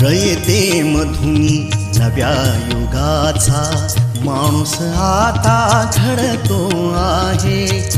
रयते मधुनी नव्या युगाचा माणूस आता घडतो आहे.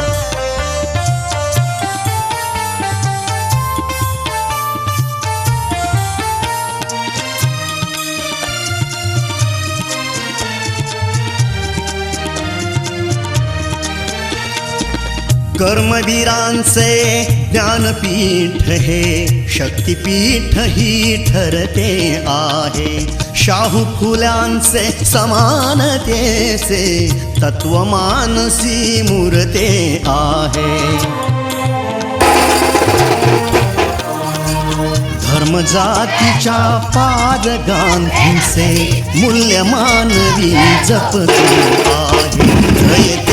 कर्मवीरांचे ज्ञानपीठ हे शक्तीपीठ ही ठरते आहे. शाहू फुल्यांचे समानतेचे तत्वमानसी मूर्ते आहे. धर्म जातीच्या पाद गांधीचे मूल्यमानवी जपते आहे.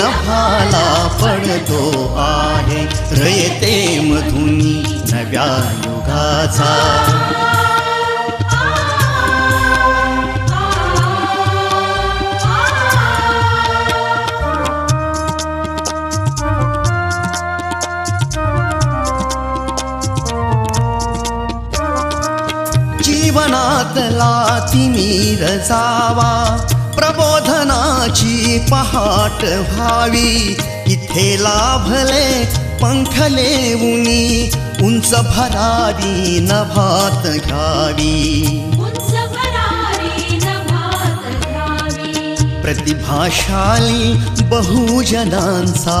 मोहन पडतो आहे. रयते मधुनी नव्या युगाचा. जीवनातला तिमी रजावा प्रबोधनाची पहाट व्हावी. इथे लाभले पंखले उनी उंच भरारी नभात घ्यावी उंच प्रतिभाशाली बहुजनांचा